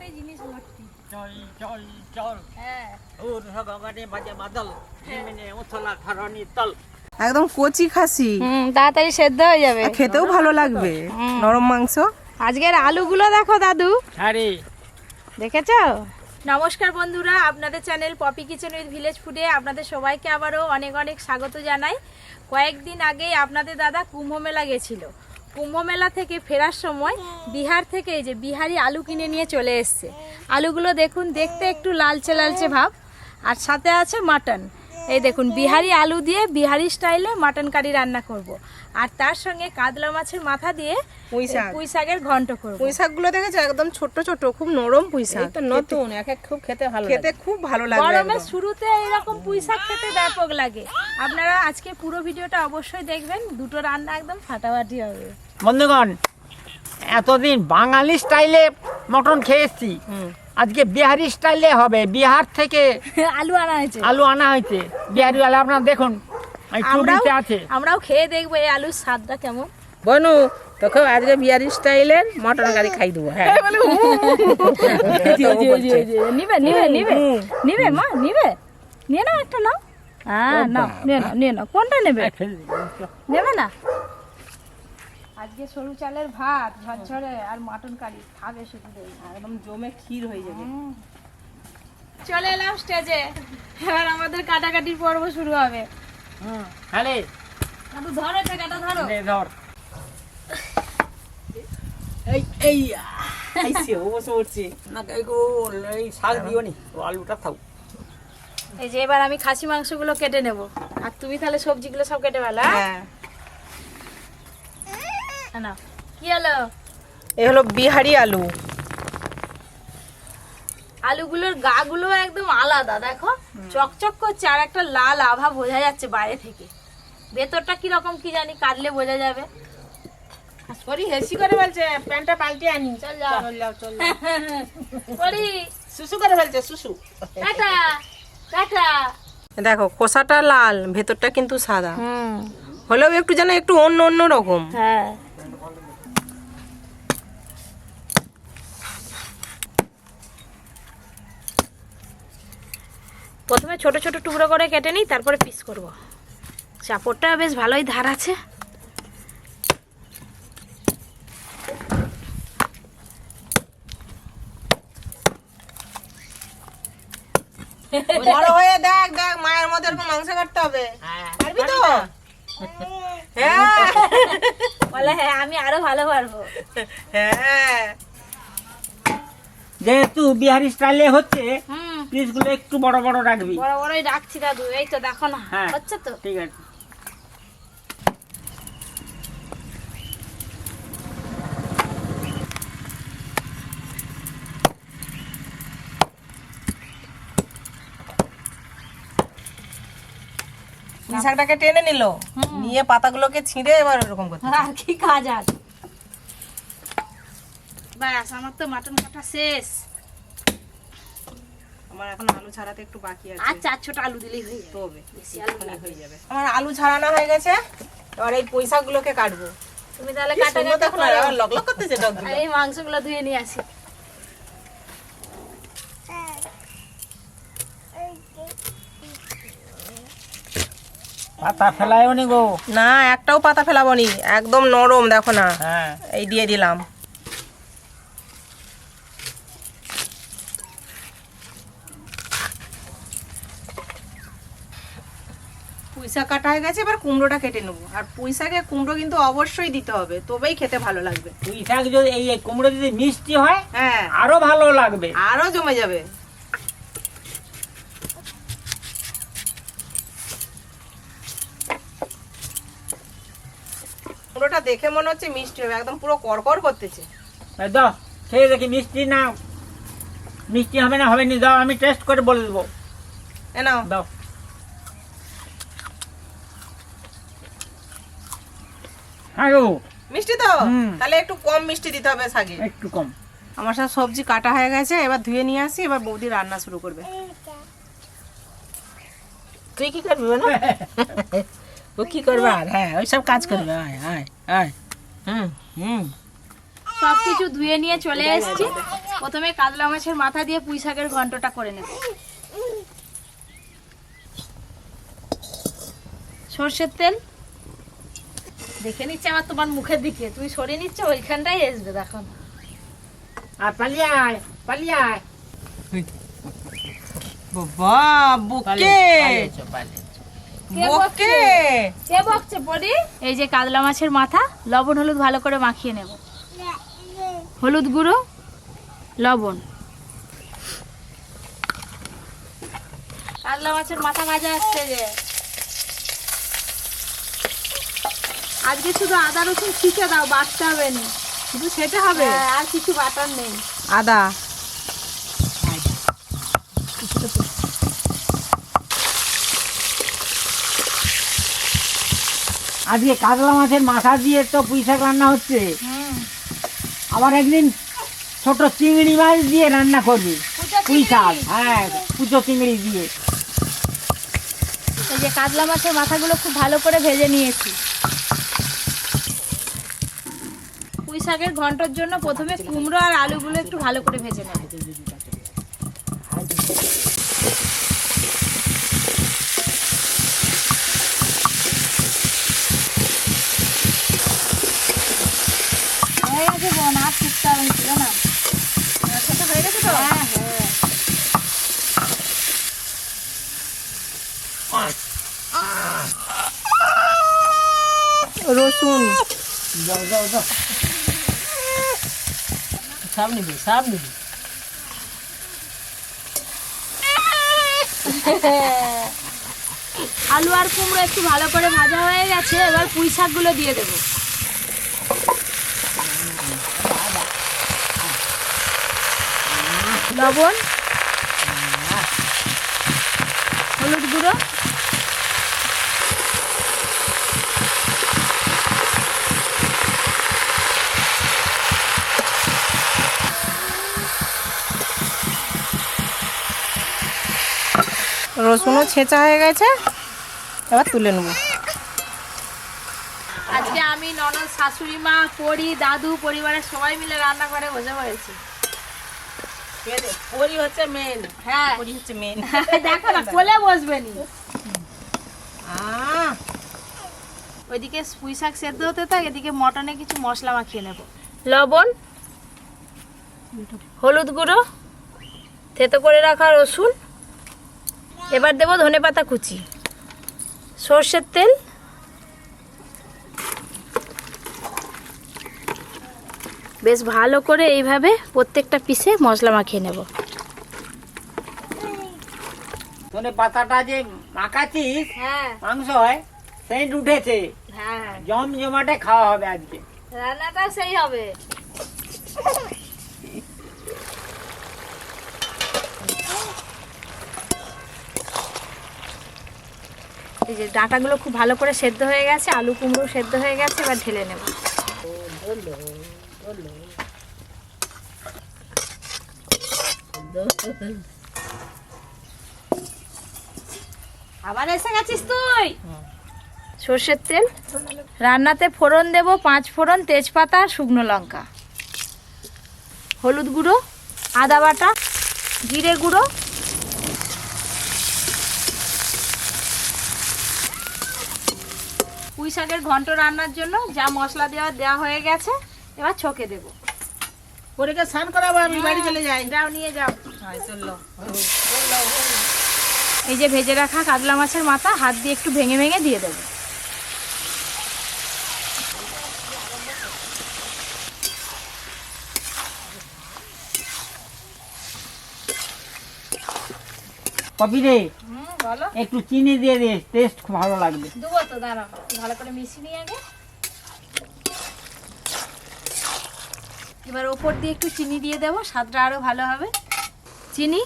একটাই জিনিস ভর্তি চল চল চল হ্যাঁ। ওর ভগবানে বাজে বাদল নেমে উথলা ধরণী তল। একদম কচি খাসি। হুম তাড়াতাড়ি সেদ্ধ হয়ে যাবে। খেতেও ভালো লাগবে। নরম মাংস। আজকের আলুগুলো দেখো দাদু। আরে দেখেছ? নমস্কার বন্ধুরা আপনাদের channel Popy kitchen with village ফুডে আপনাদের সবাইকে আবারও অনেক অনেক স্বাগত জানাই। কয়েকদিন আগেই আপনাদের দাদা কুম্ভ মেলা গেছিল। কুম্ভ মেলা থেকে ফেরার সময় বিহার থেকে এই যে বিহারি আলু কিনে নিয়ে চলে এসছে। আলুগুলো দেখুন, দেখতে একটু লালচে লালচে ভাব। আর সাথে আছে মাটন। এই দেখুন বিহারি আলু দিয়ে বিহারি স্টাইলে মাটন কারি রান্না করব। আর তার সঙ্গে কাতলা মাছের মাথা দিয়ে পুঁই শাক। পুঁই শাকের ঘন্ট করব। পুঁই শাকগুলো দেখেছ? একদম ছোট ছোট খুব নরম পুঁই শাক। তো নতুন এক এক খুব খেতে ভালো খেতে খুব ভালো লাগবে গরমের শুরুতে এরকম পুঁই শাক খেতে ব্যাপক লাগে। আপনারা আজকে পুরো ভিডিওটা অবশ্যই দেখবেন। দুটো রান্না একদম ফাটাফাটি হবে। বন্ধুগণ এতদিন বাঙালি স্টাইলে মটন খেয়ে এসছি। আজকে বিহারি স্টাইলে হবে বিহার থেকে আলু আনা হয়েছে আলু আনা হয়েছে বিহারি আলু আপনারা দেখুন আছে আমরাও খেয়ে দেখব এই আলুর স্বাদটা কেমন বনু তোকে আজকে বিহারি স্টাইলের মটন গাড়ি খাই দেবো হ্যাঁ নিবে নিবে নিবে নিবে মা নিবে নিয়ে নাও একটা নাও হ্যাঁ নাও নিয়ে নাও নিয়ে নাও কোনটা নেবে নেবে না আজকে সরু চালের ভাত ঝরঝরে আর মাটন কারি খাবে শুধু একদম জমে ক্ষীর হয়ে যাবে। চলে এলাম স্টেজে এবার আমাদের কাটাকাটির পর্ব শুরু হবে। হুম হ্যালে। দাদু ধরো ধরো। নে ধর। এই এই ও বসে উঠছে না এই গো, এই শাক দিও নি আলুটা থাও এই যে এবার আমি খাসি মাংসগুলো কেটে নেব। আর তুমি তাহলে সবজিগুলো সব কেটে ফেলা হ্যাঁ? না কি এ হলো বিহারি আলু। আলুগুলোর গাগুলো একদম আলাদা দেখো? চকচক করছে আর একটা লাল আভা বোঝা যাচ্ছে বাইরে থেকে। ভেতরটা কীরকম কি জানি কাটলে বোঝা যাবে। সরি হেসি করে বলছে প্যান্টটা পাল্টে আনি। চল যাও। চল করি সুসু করে ফেলছে সুসু। Tata tata. দেখো খোসাটা লাল ভেতরটা কিন্তু সাদা। হলেও একটু যেন একটু অন্য অন্য রকম। হ্যাঁ। প্রথমে ছোট ছোট টুকরো করে কেটে নিই তারপরে পিস করব। চাপড়টা বেশ ভালোই ধার আছে। বড় হয়ে দেখ দেখ মায়ের মতো এরকম মাংস কাটতে হবে। পারবি তো? হ্যাঁ। বলে হ্যাঁ আমি আরও ভালো পারব। হ্যাঁ। যেহেতু বিহারি স্টাইলে হচ্ছে হুম। পিসগুলো একটু বড় বড় রাখবি। বড় বড়ই রাখছি দাদু এই তো দেখো না হ্যাঁ। হচ্ছে তো? ঠিক আছে। শাকটাকে টেনে নিল নিয়ে পাতাগুলোকে ছিঁড়ে এবার এরকম করতে আর কি কাজ আছে? ব্যাস আমার তো মাটন কাটা শেষ। আমার এখন আলু ছাড়াতে একটু বাকি আছে। আর চার ছোট আলু দিলেই হয়ে যাবে। তবে বেশি আলু হয়ে যাবে। আমার আলু ছাড়ানো হয়ে গেছে এবার এই কাটবো। তুমি তাহলে কি কাটা কাটা দেখো না, লক লক করতেছে ডগগুলো এই মাংসগুলো ধুয়ে নিয়ে আসি। পাতা ফেলায়ও নি গো। না একটাও পাতা ফেলাবনি একদম নরম দেখো না। হ্যাঁ। এই দিয়ে দিলাম। পুঁইশাক কাটা হয়ে গেছে এবার কুমড়োটা কেটে নেব। আর পুঁইশাকে কুমড়ো কিন্তু অবশ্যই দিতে হবে তবেই খেতে ভালো লাগবে। পুঁই শাক যদি এই কুমড়ো যদি মিষ্টি হয় হ্যাঁ। আরও ভালো লাগবে। আরও জমে যাবে। কুমড়োটা দেখে মনে হচ্ছে মিষ্টি হবে একদম পুরো কড়কড় করতেছে। দাও খেয়ে দেখি মিষ্টি না মিষ্টি হবে না হবে নি দাও আমি টেস্ট করে বলে দেবো। এ নাও। দাও। হ্যাঁ গো, মিষ্টি তো? তাহলে একটু কম মিষ্টি দিতে হবে শাকে একটু কম। আমার সব সবজি কাটা হয়ে গেছে এবার ধুয়ে নিয়ে আসি এবার বৌদি রান্না শুরু করবে। তুই কি করবি না ও কি করবে? আর হ্যাঁ ওই সব কাজ করবে আয় আয় আয়। হুম। হুম। সব কিছু ধুয়ে নিয়ে চলে এসেছি। প্রথমে কাতলা মাছের মাথা দিয়ে পুঁই শাকের ঘন্টটা করে নেব। সর্ষের তেল দেখে নিচ্ছে আমার তোমার মুখের দিকে। তুমি সরে নিচ্ছ ওইখানটাই আসবে দেখো আর পালিয়ে আয় পালিয়ে আয়। বাবা বুকে। কে কে বকছে পরি? এই যে কাতলা মাছের মাথা লবণ হলুদ ভালো করে মাখিয়ে নেব। হলুদ গুঁড়ো লবণ। কাতলা মাছের মাথা ভাজা আসছে যে। আজকে শুধু আদা রসুন ছিঁচে দাও বাটতে হবে না। শুধু সেটা হবে। আর কিছু বাটার নেই। আদা। আজকে কাতলা মাছের মাথা দিয়ে তো পুঁই শাক রান্না হচ্ছে। আবার একদিন ছোট চিংড়ি মাছ দিয়ে রান্না করবি। পুঁই শাক হ্যাঁ কুচো চিংড়ি দিয়ে। এই যে কাতলা মাছের মাথাগুলো খুব ভালো করে ভেজে নিয়েছি। পুঁই শাকের ঘণ্টার জন্য প্রথমে কুমড়ো আর আলুগুলো একটু ভালো করে ভেজে নেব। হয়ে গেছে বোন আর না, হয়ে গেছে তো? হ্যাঁ হ্যাঁ। রসুন। যাও যাও যাও। সব নিবি নিবি আলু আর কুমড়ো একটু ভালো করে ভাজা হয়ে গেছে, এবার পুঁই শাকগুলো দিয়ে দেবো। লবণ, হলুদ গুঁড়ো। রসুনও ছেঁচা হয়ে গেছে। এবার তুলে নেব। আজকে আমি ননদ শাশুড়ি মা পরি দাদু পরিবারের সবাই মিলে রান্না করে বসে পড়েছি। পরি হচ্ছে মেন হ্যাঁ। পরি হচ্ছে মেন দেখো না কোলে বসবে নি। ওইদিকে পুঁই শাক সেদ্ধ হতে থাক এদিকে মটনে কিছু মশলা মাখিয়ে নেব। লবণ হলুদ গুঁড়ো থেতো করে রাখা রসুন এবার দেবো ধনে পাতা কুচি। সর্ষের তেল। বেশ ভালো করে এইভাবে প্রত্যেকটা পিসে মশলা মাখিয়ে নেব। তোনে পাতাটা যে মাখাচ্ছিস হ্যাঁ। মাংস হয় সেন্ট উঠেছে। হ্যাঁ। জম জমাটে খাওয়া হবে আজকে। রান্নাটা সেই হবে। এই যে ডাঁটাগুলো খুব ভালো করে সেদ্ধ হয়ে গেছে আলু কুমড়ো সেদ্ধ হয়ে গেছে এবার ঢেলে নেব। আবার এসে গেছিস তুই? সর্ষের তেল রান্নাতে ফোড়ন দেব পাঁচ ফোড়ন তেজপাতা শুকনো লঙ্কা হলুদ গুঁড়ো আদা বাটা জিরে গুঁড়ো পুঁই শাকের ঘন্ট রান্নার জন্য যা মশলা দেওয়া দেওয়া হয়ে গেছে এবার ছকে দেব। পরীকে স্নান করাবো আমি বাড়ি চলে যাই। যাও নিয়ে যাও। চলল এই যে ভেজে রাখা কাতলা মাছের মাথা হাত দিয়ে একটু ভেঙে ভেঙে দিয়ে দেবো। কপি রে একটু চিনি দিয়ে দে টেস্ট খুব ভালো লাগবে। দেবো তো দাঁড়াও ভালো করে মিশিয়ে নিয়ে আগে। এবার ওপর দিয়ে একটু চিনি দিয়ে দেবো স্বাদটা আরও ভালো হবে। চিনি?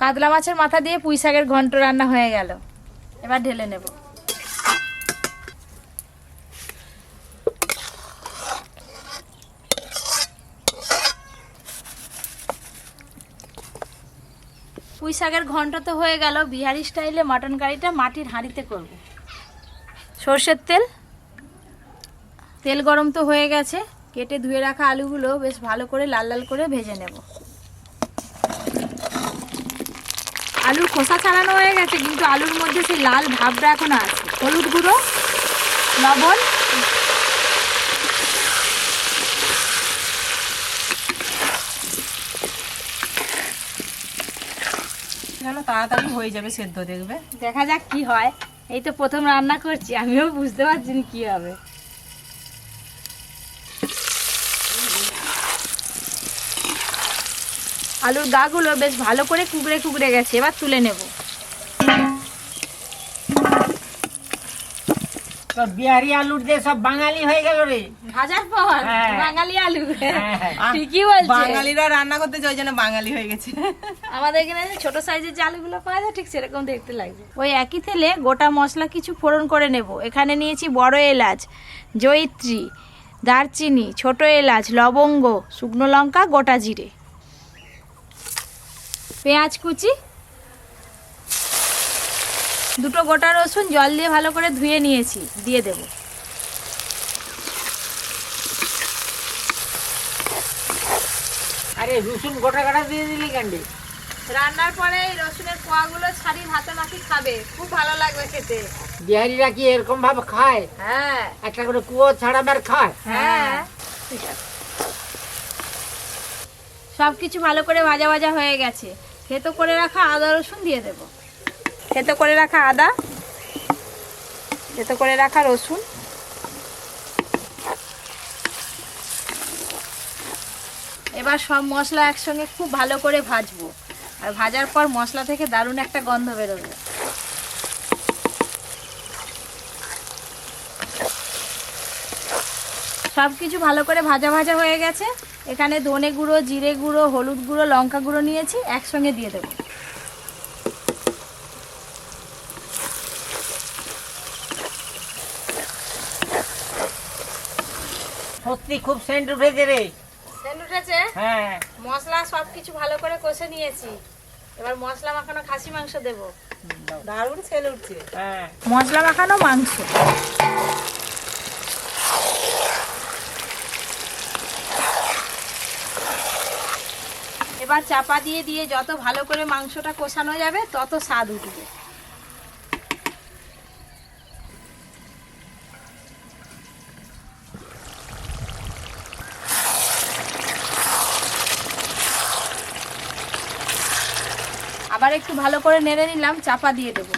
কাতলা মাছের মাথা দিয়ে পুঁই শাকের ঘন্ট রান্না হয়ে গেল। এবার ঢেলে নেব। শাকের ঘন্ট তো হয়ে গেল। বিহারি স্টাইলে মাটন কারিটা মাটির হাঁড়িতে করব। সর্ষের তেল। তেল গরম তো হয়ে গেছে। কেটে ধুয়ে রাখা আলুগুলো বেশ ভালো করে লাল লাল করে ভেজে নেব। আলুর খোসা ছাড়ানো হয়ে গেছে, কিন্তু আলুর মধ্যে সেই লাল ভাবটা এখনও আছে। হলুদ গুঁড়ো, লবণ তাড়াতাড়ি হয়ে যাবে সেদ্ধ, দেখবে? দেখা যাক কি হয়। এই তো প্রথম রান্না করছি, আমিও বুঝতে পারছি না কি হবে। আলুর গাগুলো বেশ ভালো করে কুকড়ে কুকড়ে গেছে, এবার তুলে নেব। তো বিহারি আলুর দিয়ে সব বাঙালি হয়ে গেল রে। ভাজার পর হ্যাঁ। বাঙালি আলু হ্যাঁ। ঠিকই বলছে বাঙালিরা রান্না করতে যায় ওই জন্য বাঙালি হয়ে গেছে। আমাদের এখানে যে ছোট সাইজের যে আলুগুলো পাওয়া যায় ঠিক সেরকম দেখতে লাগবে ওই একই তেলে গোটা মশলা কিছু ফোড়ন করে নেব। এখানে নিয়েছি বড় এলাচ জয়িত্রী দারচিনি ছোট এলাচ লবঙ্গ শুকনো লঙ্কা গোটা জিরে। পেঁয়াজ কুচি দুটো গোটা রসুন জল দিয়ে ভালো করে ধুয়ে নিয়েছি দিয়ে দেব। আরে রসুন গোটা কাটা দিয়ে দিলি কেন রান্নার পরে এই রসুনের কোয়াগুলো ছাড়ি ভাতে মাখি খাবে খুব ভালো লাগবে খেতে। বিহারিরা কি এরকম ভাবে খায়? হ্যাঁ। একটা করে কুয়ো ছাড়া বের খায়? হ্যাঁ। সব কিছু ভালো করে ভাজা ভাজা হয়ে গেছে। খেতো করে রাখা আদা রসুন দিয়ে দেব। থেতো করে রাখা আদা থেতো করে রাখা রসুন। এবার সব মশলা একসঙ্গে খুব ভালো করে ভাজবো। আর ভাজার পর মশলা থেকে দারুণ একটা গন্ধ বেরোবে। সব কিছু ভালো করে ভাজা ভাজা হয়ে গেছে। এখানে ধনে গুঁড়ো, জিরে গুঁড়ো, হলুদ গুঁড়ো, লঙ্কা গুঁড়ো নিয়েছি, একসঙ্গে দিয়ে দেবো। সত্যি খুব সেন্ট উঠেছে রে। সেন্ট উঠেছে হ্যাঁ। মশলা সব কিছু ভালো করে কষে নিয়েছি। এবার মশলা মাখানো খাসি মাংস দেব। দারুণ ছেলে উঠছে। হ্যাঁ। মশলা মাখানো মাংস। এবার চাপা দিয়ে দিয়ে যত ভালো করে মাংসটা কষানো যাবে তত স্বাদ উঠবে। আবার একটু ভালো করে নেড়ে নিলাম, চাপা দিয়ে দেবো।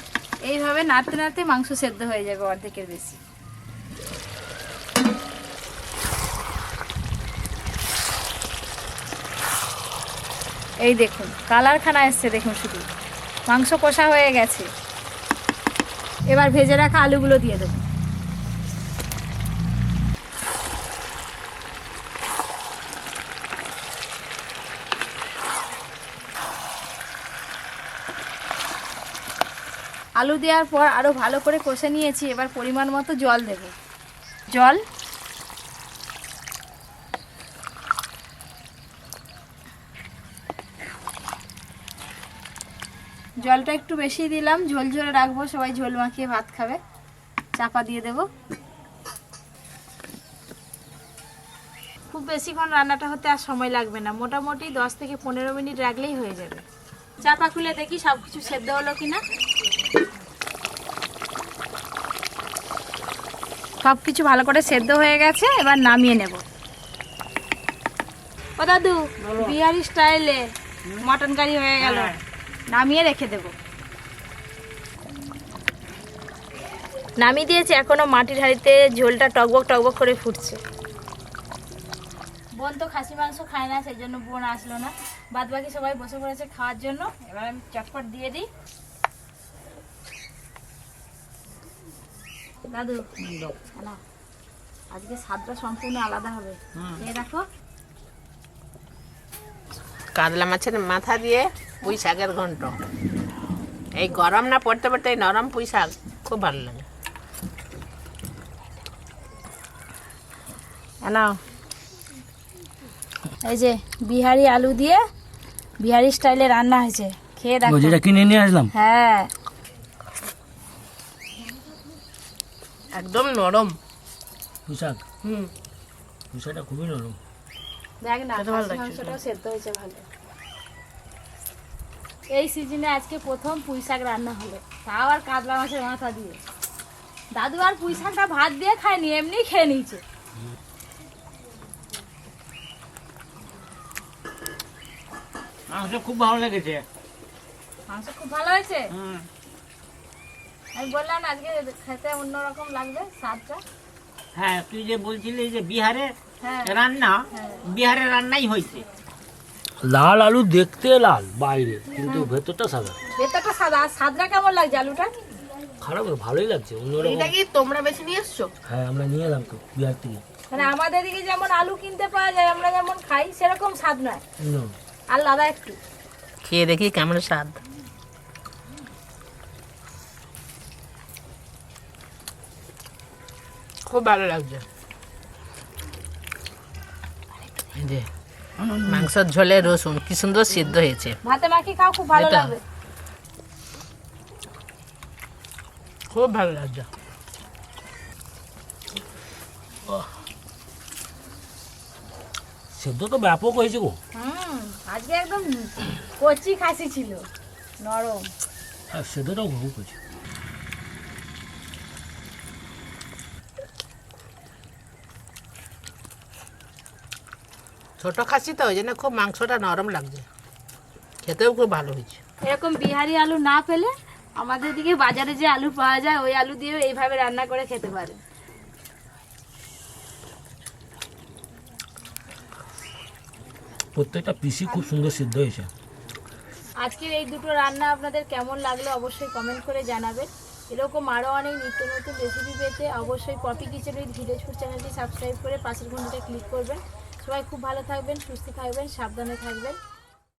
এইভাবে নাড়তে নাড়তে মাংস সেদ্ধ হয়ে যাবে অর্ধেকের বেশি। এই দেখুন কালার খানা এসছে, দেখুন শুধু। মাংস কষা হয়ে গেছে। এবার ভেজে রাখা আলুগুলো দিয়ে দেবো। আলু দেওয়ার পর আরও ভালো করে কষে নিয়েছি, এবার পরিমাণ মতো জল দেব। জল? জলটা একটু বেশি দিলাম, ঝোল ঝোলে রাখব, সবাই ঝোল মাখিয়ে ভাত খাবে। চাপা দিয়ে দেব। খুব বেশিক্ষণ রান্নাটা হতে আর সময় লাগবে না, মোটামুটি দশ থেকে পনেরো মিনিট রাখলেই হয়ে যাবে। চাপা খুলে দেখি সব কিছু সেদ্ধ হলো কিনা। সব কিছু ভালো করে সেদ্ধ হয়ে গেছে এবার নামিয়ে নেব। ও দাদু বিহারি স্টাইলে মটন কারি হয়ে গেল। হ্যাঁ। নামিয়ে রেখে দেব। নামিয়ে দিয়েছে এখনও মাটির হাঁড়িতে ঝোলটা টকবক টকবক করে ফুটছে। বোন তো খাসি মাংস খায় না সেই জন্য বোন আসলো না। বাদ বাকি সবাই বসে পড়েছে খাওয়ার জন্য। এবার আমি চটপট দিয়ে দিই। দাদু না আজকে স্বাদটা সম্পূর্ণ আলাদা হবে। খেয়ে দেখো। কাতলা মাছের মাথা দিয়ে পুঁই শাকের ঘন্ট। এই গরম না পড়তে পড়তে এই নরম পুঁই শাক খুব ভালো লাগে। নাও এই যে বিহারি আলু দিয়ে বিহারি স্টাইলে রান্না হয়েছে। খেয়ে ও দেখো কিনে নিয়ে আসলাম? হ্যাঁ। একদম নরম। পুঁই শাক হুম। পুঁই শাকটা খুবই নরম। দেখ না ভালো লাগছে মাংসটাও সেদ্ধ হয়েছে ভালো। এই সিজনে আজকে প্রথম পুঁই শাক রান্না হলো তাও আর কাতলা মাছের মাথা দিয়ে। দাদু আর পুঁই শাকটা ভাত দিয়ে খায়নি এমনি খেয়ে নিয়েছে। মাংস খুব ভালো লেগেছে। মাংস খুব ভালো হয়েছে? আমি বললাম আজকে খেতে অন্যরকম লাগবে স্বাদটা। হ্যাঁ তুই যে বলছিলি যে বিহারে হ্যাঁ। রান্না হ্যাঁ। বিহারের রান্নাই হয়েছে। লাল আলু দেখতে লাল বাইরে কিন্তু ভেতরটা সাদা। ভেতরটা সাদা। আর স্বাদটা কেমন লাগছে আলুটা? খারাপ না, ভালোই লাগছে অন্যরকম। এটা কি তোমরা বেশি নিয়ে এসছো? হ্যাঁ আমরা নিয়ে এলাম তো বিহার থেকে। মানে আমাদের দিকে যেমন আলু কিনতে পাওয়া যায় আমরা যেমন খাই সেরকম স্বাদ নয়। না, আলাদা একটু। খেয়ে দেখি কেমন স্বাদ। খুব ভালো লাগছে। যে মাংসের ঝোলে রসুন কি সুন্দর সিদ্ধ হয়েছে। ভাতে মাখি খাও খুব ভালো লাগবে। খুব ভালো লাগছে। সেদ্ধ তো ব্যাপক হয়েছে গো। হুম আজকে একদম কচি খাসি ছিল নরম। আর সেদ্ধটাও খুব হয়েছে ছোট খাসি তো ওই জন্য খুব মাংসটা নরম লাগছে। খেতেও খুব ভালো হয়েছে। এরকম বিহারি আলু না পেলে আমাদের দিকে বাজারে যে আলু পাওয়া যায় ওই আলু দিয়েও এইভাবে রান্না করে খেতে পারে। প্রত্যেকটা পিসি খুব সুন্দর সিদ্ধ হয়েছে। আজকের এই দুটো রান্না আপনাদের কেমন লাগল অবশ্যই কমেন্ট করে জানাবেন। এরকম আরও অনেক নিত্য নতুন রেসিপি পেতে অবশ্যই পপি কিচেন উইথ ভিলেজ চ্যানেলটি সাবস্ক্রাইব করে পাশের ঘন্টাটা ক্লিক করবেন। সবাই খুব ভালো থাকবেন সুস্থ থাকবেন সাবধানে থাকবেন।